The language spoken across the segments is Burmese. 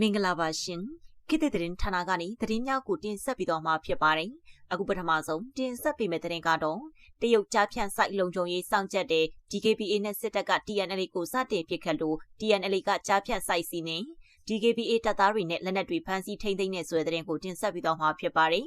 မင်္ဂလာပါရှင်ခေတ်သစ်သတင်းဌာနကနေသတင်းများကိုတင်ဆက်ပြီးတော့မှာဖြစ်ပါတယ်အခုပထမဆုံးတင်ဆက်ပေးမယ့်သတင်းကတော့တရုတ်ကြားဖြန့်ဆိုင်လုံခြုံရေးစောင့်ကြပ်တဲ့ DKBA နဲ့စစ်တပ်က TNL ကိုစတင်ပစ်ခတ်လို့ TNL ကကြားဖြန့်ဆိုင်စီနဲ့ DKBA တပ်သားတွေနဲ့လက်နက်တွေဖမ်းဆီးထိန်းသိမ်းနေဆိုတဲ့သတင်းကိုတင်ဆက်ပြီးတော့မှာဖြစ်ပါတယ်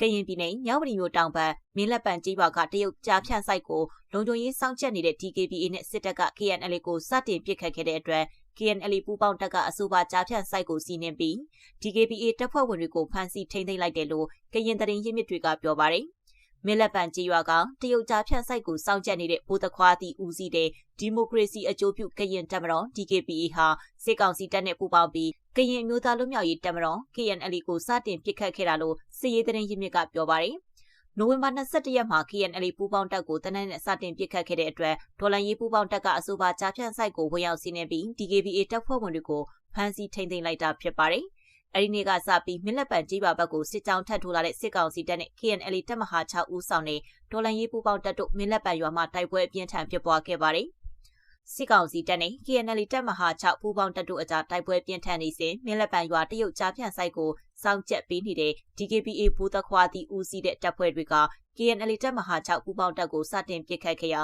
ကရင်ပြည်နယ်ညောင်ပရီမြို့တောင်ဘက်မင်းလက်ပံကြီးပါကတရုတ်ကြားဖြန့်ဆိုင်ကိုလုံခြုံရေးစောင့်ကြပ်နေတဲ့ DKBA နဲ့စစ်တပ်က KNL ကိုစတင်ပစ်ခတ်ခဲ့တဲ့အတွက် KNL ပူးပေါင်းတပ်ကအဆိုပါကြားဖြန့်စိုက်ကိုစီးနှင်ပြီး DKBA တပ်ဖွဲ့ဝင်တွေကိုဖမ်းဆီးထိန်းသိမ်းလိုက်တယ်လို့ကရင်သတင်းရင်းမြစ်တွေကပြောပါတယ်။ မင်းလက်ပံကြီးရွာကတရုတ်ကြားဖြန့်စိုက်ကိုစောင့်ကြပ်နေတဲ့ဗိုလ်တခွားတီဦးစီးတဲ့ဒီမိုကရေစီအကျိုးပြုကရင်တပ်မတော် DKBA ဟာစစ်ကောင်စီတပ်နဲ့ပူးပေါင်းပြီးကရင်မျိုးသားလူမျိုးရေးတပ်မတော် KNL ကိုစတင်ပစ်ခတ်ခဲ့တာလို့စစ်ရေးသတင်းရင်းမြစ်ကပြောပါတယ်။နိုဝင်ဘာ22ရက်မှာ KNL ပူးပေါင်းတပ်ကိုတနက်နဲ့စတင်ပစ်ခတ်ခဲ့တဲ့အတွက်ဒေါ်လာရေးပူးပေါင်းတပ်ကအဆိုပါကြားဖြန့်ဆိုင်ကိုဝင်ရောက်စီးနှင်ပြီး DKBA တပ်ဖွဲ့ဝင်တွေကိုဖမ်းဆီးထိန်းသိမ်းလိုက်တာဖြစ်ပါတယ်။ အဲဒီနေ့ကစပြီးမြလက်ပံကြီးပါဘက်ကိုစစ်ကြောင်းထပ်ထိုးလာတဲ့စစ်ကောင်စီတပ်နဲ့ KNL တပ်မဟာ6ဦးဆောင်တဲ့ဒေါ်လာရေးပူးပေါင်းတပ်တို့မြလက်ပံရွာမှာတိုက်ပွဲအပြင်းထန်ဖြစ်ပွားခဲ့ပါတယ်။စစ်ကောင်စီတပ်နဲ့ KNL တပ်မဟာ6ပူးပေါင်းတပ်တို့အကြားတိုက်ပွဲပြင်းထန်နေစဉ်မြလက်ပံရွာတရုတ်ကြားဖြန့်ဆိုင်ကိုစောင့်ကျက်ပေးနေတဲ့ DKBA ဘူသခွာတီဦးစီးတဲ့တပ်ဖွဲ့တွေက KNL တပ်မဟာ6ပူးပေါင်းတပ်ကိုစတင်ပစ်ခတ်ခဲ့ရာ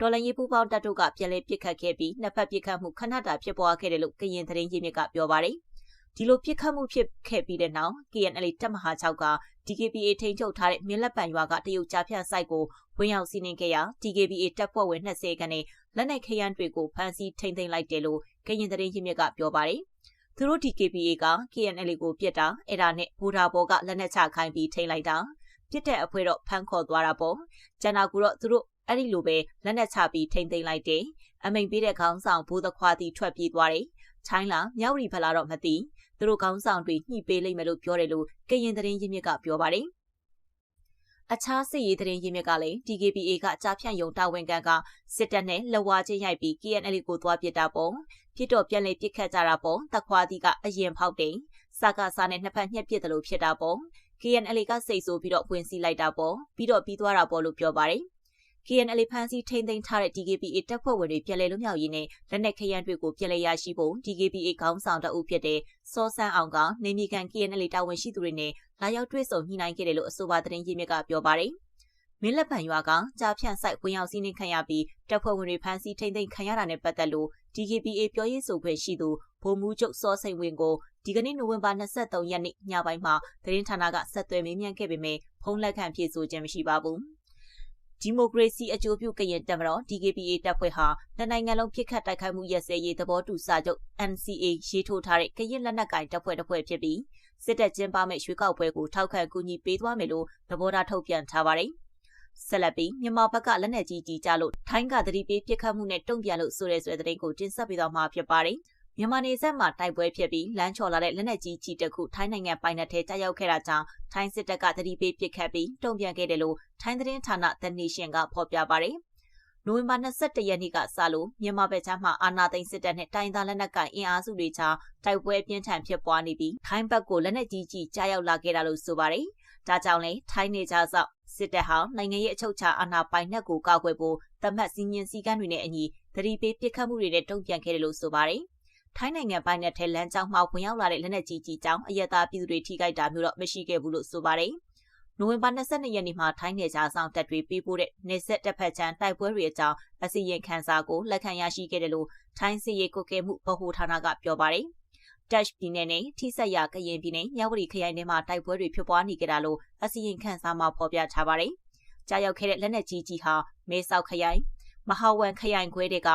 ဒေါ်လရင်ပူးပေါင်းတပ်တို့ကပြန်လည်ပစ်ခတ်ခဲ့ပြီးနှစ်ဖက်ပစ်ခတ်မှုခဏတာဖြစ်ပွားခဲ့တယ်လို့ကရင်သတင်းရင်းမြစ်ကပြောပါတယ် ဒီလိုပြစ်ခတ်မှုဖြစ်ခဲ့ပြီးတဲ့နောက် KNL တပ်မဟာ6က DKBA ထိန်းချုပ်ထားတဲ့မြင်းလက်ပံရွာကတရုတ်ကြားဖြန့်ဆိုင်ကိုဝင်ရောက်စီးနင်းခဲ့ရာ DKBA တပ်ဖွဲ့ဝင်20ခန်းနဲ့လက်နက်ခရမ်းတွေကိုဖမ်းဆီးထိန်းသိမ်းလိုက်တယ်လို့ကရင်သတင်းရင်းမြစ်ကပြောပါတယ်။သူတို့ DKBA က KNL ကိုပြစ်တာအဲ့ဒါနဲ့ဘူဒါဘောကလက်နက်ချခိုင်းပြီးထိန်းလိုက်တာပြစ်တဲ့အဖွဲတော့ဖမ်းခေါ်သွားတာပေါ့။ကျန်တာကတော့သူတို့အဲ့ဒီလိုပဲလက်နက်ချပြီးထိန်းသိမ်းလိုက်တယ်။အမိန်ပေးတဲ့ခေါင်းဆောင်ဘိုးသခွားတီထွက်ပြေးသွားတယ်။ချိုင်းလာမြောက်ရီဖလာတော့မသိ။ သူတို့ခေါင်းဆောင်တွေညှိပေးလိမ့်မယ်လို့ပြောတယ်လို့ကရင်သတင်းရင်းမြစ်ကပြောပါတယ်။အခြားစစ်ရေးသတင်းရင်းမြစ်ကလည်း DKBA ကကြားဖြန့်ယုံတာဝန်ခံကစစ်တပ်နဲ့လက်ဝါးချင်းရိုက်ပြီး KNL ကိုသွားပစ်တာပေါ့ဖြစ်တော့ပြန်လေပစ်ခတ်ကြတာပေါ့တခွာတီကအရင်ဖောက်တယ်စကားစားနဲ့နှစ်ဖက်ညှက်ပစ်တယ်လို့ဖြစ်တာပေါ့ KNL ကစိတ်ဆိုးပြီးတော့ဝင်စီးလိုက်တာပေါ့ပြီးတော့ပြီးသွားတာပေါ့လို့ပြောပါတယ်။ KNL ဖမ်းဆီးထိန်းသိမ်းထားတဲ့ DKBA တပ်ဖွဲ့ဝင်တွေပြည်လဲလွတ်မြောက်ရေးနဲ့လက်နက်ခရမ်းတွေကိုပြည်လဲရရှိဖို့ DKBA ခေါင်းဆောင်တအုပ်ဖြစ်တဲ့စောဆန်းအောင်ကနေမြေကန် KNL တာဝန်ရှိသူတွေနဲ့လာရောက်တွေ့ဆုံညှိနှိုင်းခဲ့တယ်လို့အဆိုပါသတင်းရင်းမြစ်ကပြောပါတယ်။မင်းလက်ပံရွာကကြားဖြန့်ဆိုင်ဝင်ရောက်စီးနှင်းခံရပြီးတပ်ဖွဲ့ဝင်တွေဖမ်းဆီးထိန်းသိမ်းခံရတာနဲ့ပတ်သက်လို့ DKBA ပြောရေးဆိုခွင့်ရှိသူဗိုလ်မှူးချုပ်စောစိန်ဝင်းကိုဒီကနေ့နိုဝင်ဘာ23ရက်နေ့ညပိုင်းမှာသတင်းဌာနကဆက်သွယ်မေးမြန်းခဲ့ပေမဲ့ဖုန်းလက်ခံဖြေဆိုခြင်းမရှိပါဘူး။ ဒီမိုကရေစီအကျိုးပြုကရင်တပ်မတော် DKBA တပ်ဖွဲ့ဟာနိုင်ငံလုံးပြစ်ခတ်တိုက်ခိုက်မှုရက်စဲရေးသဘောတူစာချုပ် NCA ရေးထိုးထားတဲ့ကရင်လက်နက်ကိုင်တပ်ဖွဲ့တစ်ဖွဲ့ဖြစ်ပြီးစစ်တပ်ကျင်းပမဲ့ရွေးကောက်ပွဲကိုထောက်ခံကူညီပေးသွားမယ်လို့သဘောထားထုတ်ပြန်ထားပါတယ်။ဆက်လက်ပြီးမြန်မာဘက်ကလက်နက်ကြီးကြီးကြလို့ထိုင်းကသတိပေးပြစ်ခတ်မှုနဲ့တုံ့ပြန်လို့ဆိုတဲ့ဆွဲတဲ့ကိုတင်ဆက်ပေးသွားမှာဖြစ်ပါတယ်။ မြန်မာနေဆက်မှာတိုက်ပွဲဖြစ်ပြီးလမ်းချော်လာတဲ့လက်နက်ကြီးကြီးတစ်ခုထိုင်းနိုင်ငံပိုင်နက်ထဲကြားရောက်ခဲ့တာကြောင့်ထိုင်းစစ်တပ်ကတတိပေးပစ်ခတ်ပြီးတုံ့ပြန်ခဲ့တယ်လို့ထိုင်းသတင်းဌာန The Nation ကဖော်ပြပါတယ်။နိုဝင်ဘာ22ရက်နေ့ကစလို့မြန်မာဘက်ခြမ်းမှာအာဏာသိမ်းစစ်တပ်နဲ့တိုင်းသားလက်နက်ကိုင်အင်အားစုတွေကြားတိုက်ပွဲပြင်းထန်ဖြစ်ပွားနေပြီးထိုင်းဘက်ကိုလက်နက်ကြီးကြီးကြားရောက်လာခဲ့တာလို့ဆိုပါတယ်။ဒါကြောင့်လဲထိုင်းနေကြဆောက်စစ်တပ်ဟာနိုင်ငံရေးအချုပ်အခြာအာဏာပိုင်နှက်ကိုကာကွယ်ဖို့သတ်မှတ်စည်းမျဉ်းစည်းကမ်းတွေနဲ့အညီသတိပေးပစ်ခတ်မှုတွေနဲ့တုံ့ပြန်ခဲ့တယ်လို့ဆိုပါတယ်။ ထိုင်းနိုင်ငံပိုင်းနဲ့ထဲလမ်းကြောင်းမှဝင်ရောက်လာတဲ့လက်နက်ကြီးကြီးကြောင့်အယက်သားပြည်သူတွေထိခိုက်တာမျိုးတော့မရှိခဲ့ဘူးလို့ဆိုပါတယ်။နိုဝင်ဘာ22ရက်နေ့မှာထိုင်းနယ်ခြားဆောင်တပ်တွေပေးပို့တဲ့နေဆက်တပ်ဖက်ချမ်းတိုက်ပွဲတွေအကြောင်းအစီရင်ခံစာကိုလက်ခံရရှိခဲ့တယ်လို့ထိုင်းစစ်ရေးကုတ်ကဲမှုဗဟိုဌာနကပြောပါတယ်။ Dutch ပြည်နယ်နဲ့ထိဆက်ရကရင်ပြည်နယ်မြဝတီခရိုင်ထဲမှာတိုက်ပွဲတွေဖြစ်ပွားနေကြတာလို့အစီရင်ခံစာမှာဖော်ပြထားပါတယ်။ကြားရောက်ခဲ့တဲ့လက်နက်ကြီးကြီးဟာမဲဆောက်ခရိုင်မဟာဝမ်ခရိုင်ခွဲတွေက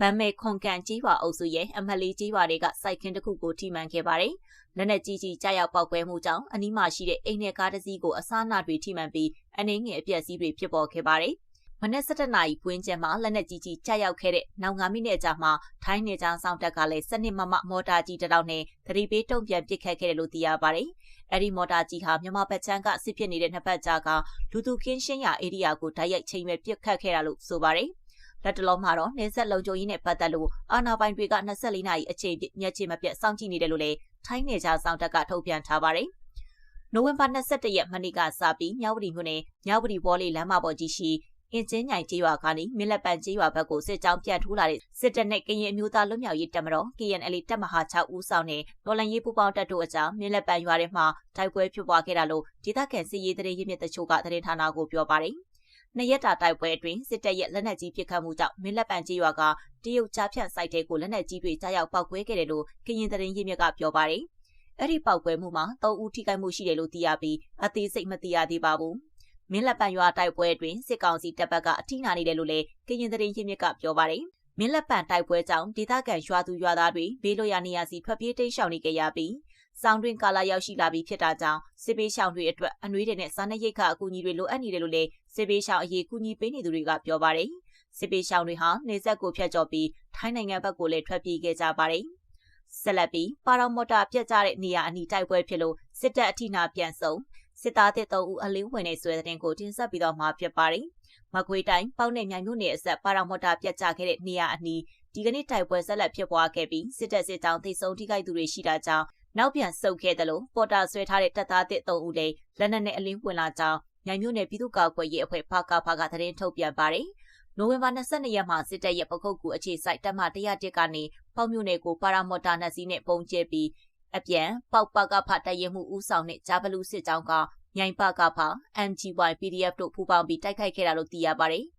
ဗန်မဲခွန်ကန်ကြီးပါအုပ်စုရဲ့အမလီကြီးပါတွေကစိုက်ခင်းတစ်ခုကိုထိမှန်ခဲ့ပါတယ်။လက်နက်ကြီးကြီးကြားရောက်ပောက်ကွဲမှုကြောင့်အနီးမှာရှိတဲ့အိမ်နယ်ကားတစ်စီးကိုအစားနာတွေထိမှန်ပြီးအနေငယ်အပြက်စီးတွေဖြစ်ပေါ်ခဲ့ပါတယ်။မနက်7:00နာရီပွင်းကျဲမှာလက်နက်ကြီးကြီးကြားရောက်ခဲ့တဲ့နောက်9မိနစ်ကြာမှထိုင်းနေချောင်းဆောင်တက်ကလည်းစနစ်မမမော်တာကြီးတစ်တောက်နဲ့သတိပေးတုံ့ပြန်ပစ်ခတ်ခဲ့တယ်လို့သိရပါတယ်။အဲဒီမော်တာကြီးဟာမြန်မာဘက်ချမ်းကစစ်ဖြစ်နေတဲ့နှစ်ပတ်ကြာကလူသူကင်းရှင်းရာဧရိယာကိုတိုက်ရိုက်ချိန်မဲ့ပစ်ခတ်ခဲ့တာလို့ဆိုပါတယ်။ လက်တလုံးမှာတော့နေဆက်လုံခြုံရေးနဲ့ပတ်သက်လို့အာဏာပိုင်တွေက24နာရီအချိန်ပြည့်ညချင်မပြတ်စောင့်ကြည့်နေတယ်လို့လည်းထိုင်းနယ်ခြားစောင့်တပ်ကထုတ်ပြန်ထားပါတယ်။နိုဝင်ဘာ22ရက်မနေ့ကစပြီးမြဝတီမြို့နယ်မြဝတီဘော်လီလမ်းမပေါ်ကြီးရှိအင်ကျင်းညိုင်ကျေးရွာကနေမင်းလက်ပံကျေးရွာဘက်ကိုစစ်ကြောင်းပြန်ထိုးလာတဲ့စစ်တပ်နဲ့ကရင်အမျိုးသားလွတ်မြောက်ရေးတပ်မတော် KNL တပ်မဟာ6ဦးဆောင်တဲ့တော်လန်ရေးပူးပေါင်းတပ်တို့အကြားမင်းလက်ပံရွာထဲမှာတိုက်ပွဲဖြစ်ပွားခဲ့တာလို့ဒေသခံစစ်ရေးတရေရင်းမြစ်တချို့ကသတင်းဌာနကိုပြောပါတယ်။ နှစ်ရက်တာတိုက်ပွဲအတွင်းစစ်တပ်ရဲ့လက်နက်ကြီးပစ်ခတ်မှုကြောင့်မင်းလက်ပံကျေးရွာကတရုတ်ကြားဖြန့်စိုက်တဲ့ကိုလက်နက်ကြီးတွေကြားရောက်ပောက်ကွဲခဲ့တယ်လို့ကရင်တရင်ရင်းမြစ်ကပြောပါတယ်။အဲ့ဒီပောက်ကွဲမှုမှာ၃ဦးထိခိုက်မှုရှိတယ်လို့သိရပြီးအသေးစိတ်မသိရသေးပါဘူး။မင်းလက်ပံရွာတိုက်ပွဲတွင်စစ်ကောင်စီတပ်ဘက်ကအထိနာနေတယ်လို့လည်းကရင်သတင်းရင်းမြစ်ကပြောပါတယ်။မင်းလက်ပံတိုက်ပွဲကြောင့်ဒေသခံရွာသူရွာသားတွေဘေးလွတ်ရာနေရာစီထွက်ပြေးတိမ်းရှောင်နေကြရပြီး စောင်းတွင်ကာလာရောက်ရှိလာပြီးဖြစ်တာကြောင့်စစ်ပေးရှောင်တွေအတွက်အနှွေးတွေနဲ့စားနပ်ရိက္ခာအကူအညီတွေလိုအပ်နေတယ်လို့လည်းစစ်ပေးရှောင်အရေးကူညီပေးနေသူတွေကပြောပါတယ်။စစ်ပေးရှောင်တွေဟာနေဆက်ကိုဖျက်ကျော်ပြီးထိုင်းနိုင်ငံဘက်ကိုလည်းထွက်ပြေးခဲ့ကြပါတယ်။ဆက်လက်ပြီးပါရောင်မော်တာပြတ်ကျတဲ့နေရာအနီးတိုက်ပွဲဖြစ်လို့စစ်တပ်အထိနာပြန်ဆုံးစစ်သားတစ်သုံးဦးအလင်းဝင်နေဆွဲတဲ့ကိုတင်ဆက်ပြီးတော့မှဖြစ်ပါတယ်။မကွေးတိုင်းပေါက်နယ်မြိုင်မြို့နယ်အဆက်ပါရာမော်တာပြတ်ကျခဲ့တဲ့နေရာအနီးဒီကနေ့တိုက်ပွဲဆက်လက်ဖြစ်ပွားခဲ့ပြီးစစ်တပ်စစ်ကြောင်းထိဆုံးထိခိုက်သူတွေရှိတာကြောင့် နောက်ပြန်ဆုတ်ခဲ့တယ်လို့ပေါ်တာဆွဲထားတဲ့တပ်သားတစ်သုံးဦးလည်းလက်နက်နဲ့အလင်းဝင်လာကြောင်းမြိုင်မြို့နယ်ပြည်သူ့ကာကွယ်ရေးအဖွဲ့ဖကဖကသတင်းထုတ်ပြန်ပါတယ်။နိုဝင်ဘာ22ရက်မှာစစ်တပ်ရဲ့ပခုတ်ကူအခြေစိုက်တပ်မ101ကနေပေါ့မြို့နယ်ကိုပါရာမော်တာနှစ်စီးနဲ့ပုံကျဲပြီးအပြန်ပေါက်ပကဖတရင်မှုဦးဆောင်တဲ့ဂျာဘလူစစ်ကြောင်းကမြိုင်ပကဖ MGY PDF တို့ပူးပေါင်းပြီးတိုက်ခိုက်ခဲ့တာလို့သိရပါတယ်။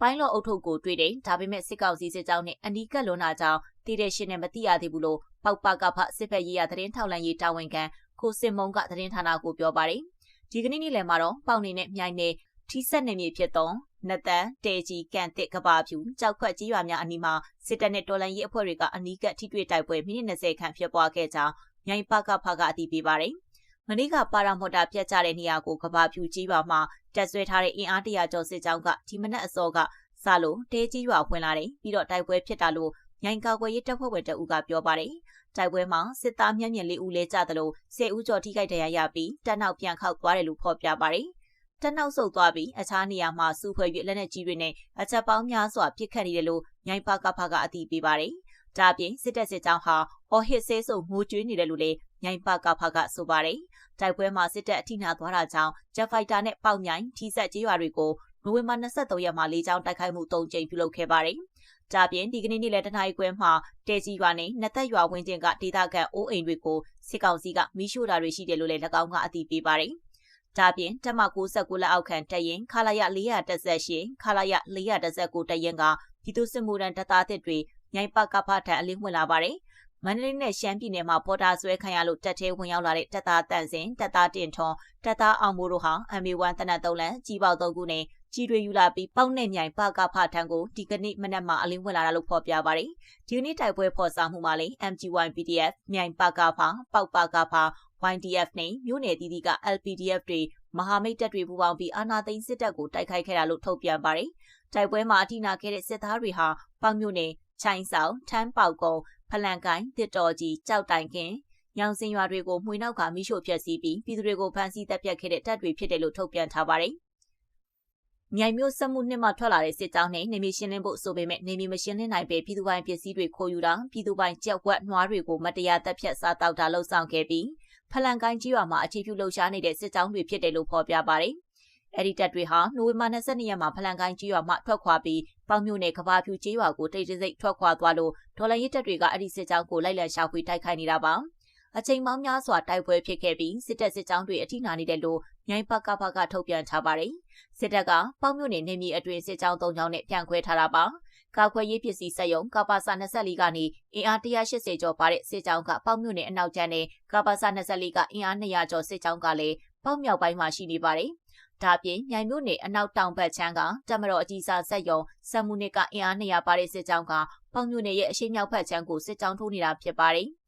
ပိုင်းလော့အုပ်ထုပ်ကိုတွေ့တယ်ဒါပေမဲ့စစ်ကောင်စီစစ်ကြောင်းနဲ့အနီးကပ်လွန်တာကြောင့်တည်တဲ့ရှင်းနဲ့မသိရသေးဘူးလို့ပေါက်ပကဖစစ်ဖက်ရေးရသတင်းထောက်လန်ရေးတာဝန်ခံကိုစင်မုံကသတင်းဌာနကိုပြောပါတယ်။ဒီကနေ့နေ့လယ်မှာတော့ပေါင်နေနဲ့မြိုင်နေထိဆက်နေမြေဖြစ်သောနတန်တေကြီးကန်တစ်ကဘာဖြူကြောက်ခွက်ကြီးရွာများအနီးမှာစစ်တပ်နဲ့တော်လန်ရေးအဖွဲ့တွေကအနီးကပ်ထိတွေ့တိုက်ပွဲမိနစ်20ခန့်ဖြစ်ပွားခဲ့ကြောင်းမြိုင်ပကဖကအတည်ပြုပါတယ်။မနေ့ကပါရာမော်တာပြတ်ကျတဲ့နေရာကိုကဘာဖြူကြီးရွာမှာတက်ဆွဲထားတဲ့အင်အားတရာကျော်စစ်ကြောင်းကဒီမနက်အစောကစလို့တဲကြီးရွာဝင်လာတယ်ပြီးတော့တိုက်ပွဲဖြစ်တာလို့မြိုင်ကာကွယ်ရေးတပ်ဖွဲ့ဝင်တအူးကပြောပါတယ်။ တိုက်ပွဲမှာစစ်သားမျက်မြင်လေးဦးလဲကြသလို၁၀ဦးကျော်ထိခိုက်ဒဏ်ရာရပြီးတပ်နောက်ပြန်ခောက်သွားတယ်လို့ဖော်ပြပါတယ်။တပ်နောက်ဆုတ်သွားပြီးအခြားနေရာမှာစုဖွဲ့၍လက်နက်ကြီးတွေနဲ့အချက်ပေါင်းများစွာပစ်ခတ်နေတယ်လို့မြိုင်ပါကဖကအသိပေးပါတယ်။ဒါပြင်စစ်တပ်စစ်ကြောင်းဟာအော်ဟစ်ဆဲဆုံငိုကြွေးနေတယ်လို့လည်းမြိုင်ပကဖကဆိုပါတယ်။တိုက်ပွဲမှာစစ်တပ်အထိနာသွားတာကြောင့်ဂျက်ဖိုက်တာနဲ့ပေါက်မြိုင်ထိဆက်ကြေးရွာတွေကိုနိုဝင်ဘာ23ရက်မှာလေးချောင်းတိုက်ခိုက်မှု၃ကြိမ်ပြုလုပ်ခဲ့ပါတယ်။ ဒါပြင်ဒီကနေ့နေ့လယ်တနာရီခွဲမှာတဲကြီးရွာနဲ့နသက်ရွာဝင်းကျင်ကဒေသခံအိုးအိမ်တွေကိုစစ်ကောင်စီကမိရှို့တာတွေရှိတယ်လို့လည်း၎င်းကအသိပေးပါတယ်။ဒါပြင်တက်မ69လက်အောက်ခံတရင်ခလာရ418ခလာရ419တရင်ကပြည်သူစစ်မှုထမ်းတပ်သားတွေမြိုင်ပကဖထံအလင်းဝင်လာပါတယ်မန္တလေးနဲ့ရှမ်းပြည်နယ်မှာပေါ်တာဆွဲခံရလို့တက်သေးဝင်ရောက်လာတဲ့တပ်သားတန်စင်တပ်သားတင်ထွန်တပ်သားအောင်မိုးတို့ဟာ MA1 တနတ်သုံးလန်ကြီးပေါသုံးခုနဲ့ ကြီးတွေယူလာပြီးပေါက်နဲ့မြိုင်ပကဖထံကိုဒီကနေ့မနက်မှာအလင်းဝင်လာတာလို့ဖော်ပြပါတယ်။ဒီနေ့တိုက်ပွဲဖော်ဆောင်မှုမှာလည်း MG1 PDF မြိုင်ပကဖပေါက်ပကဖ YDF နဲ့မြို့နယ်တီးတီးက LPDF တွေမဟာမိတ်တပ်တွေပူးပေါင်းပြီးအာဏာသိမ်းစစ်တပ်ကိုတိုက်ခိုက်ခဲ့တာလို့ထုတ်ပြန်ပါတယ်။တိုက်ပွဲမှာအထိနာခဲ့တဲ့စစ်သားတွေဟာပေါက်မြို့နယ်ချိုင်းဆောင်ထမ်းပေါက်ကုန်းဖလန်ကိုင်းတစ်တော်ကြီးကြောက်တိုင်ခင်ညောင်စင်ရွာတွေကိုမှွေနောက်ကမိရှို့ဖျက်ဆီးပြီးပြည်သူတွေကိုဖမ်းဆီးတပ်ဖြတ်ခဲ့တဲ့တပ်တွေဖြစ်တယ်လို့ထုတ်ပြန်ထားပါတယ်။ မြိုင်မျိုးစက်မှုနှစ်မှထွက်လာတဲ့စစ်ကြောင်းနဲ့နေမီရှင်းလင်းဖို့ဆိုပေမဲ့နေမီမရှင်းလင်းနိုင်ပေပြည်သူပိုင်ပစ္စည်းတွေခိုးယူတာပြည်သူပိုင်ကြက်ဝက်နွားတွေကိုမတရားတပ်ဖြတ်စားတောက်တာလှုပ်ဆောင်ခဲ့ပြီးဖလန်ကိုင်းကြီးရွာမှာအခြေပြုလှုပ်ရှားနေတဲ့စစ်ကြောင်းတွေဖြစ်တယ်လို့ဖော်ပြပါတယ်။အဲ့ဒီတပ်တွေဟာနိုဝင်ဘာ22ရက်မှာဖလန်ကိုင်းကြီးရွာမှထွက်ခွာပြီးပေါင်မြို့နယ်ကဘာဖြူကြီးရွာကိုတိတ်တိတ်ထွက်ခွာသွားလို့ဒေါ်လာရေးတပ်တွေကအဲ့ဒီစစ်ကြောင်းကိုလိုက်လံရှာဖွေတိုက်ခိုက်နေတာပါအချိန်ပေါင်းများစွာတိုက်ပွဲဖြစ်ခဲ့ပြီးစစ်တပ်စစ်ကြောင်းတွေအထိနာနေတယ်လို့ မြိုင်ပကပကထုတ်ပြန်ထားပါတယ်စစ်တပ်ကပေါင်မြို့နယ်နေမြေအတွင်းစစ်ကြောင်း၃ကြောင်းနဲ့ပြန်ခွဲထားတာပါကာခွဲရေးပစ္စည်းစက်ရုံကပါစာ24ကနေအင်အား180ကျော်ပါတဲ့စစ်ကြောင်းကပေါင်မြို့နယ်အနောက်ကျန်းနဲ့ကပါစာ24ကအင်အား200ကျော်စစ်ကြောင်းကလည်းပေါင်မြောက်ပိုင်းမှာရှိနေပါတယ်ဒါပြင်မြိုင်မြို့နယ်အနောက်တောင်ဘက်ချမ်းကတမတော်အကြီးစားဆက်ယုံစက်မှုနစ်ကအင်အား200ပါတဲ့စစ်ကြောင်းကပေါင်မြို့နယ်ရဲ့အရှိမြောက်ဘက်ချမ်းကိုစစ်ကြောင်းထိုးနေတာဖြစ်ပါတယ်။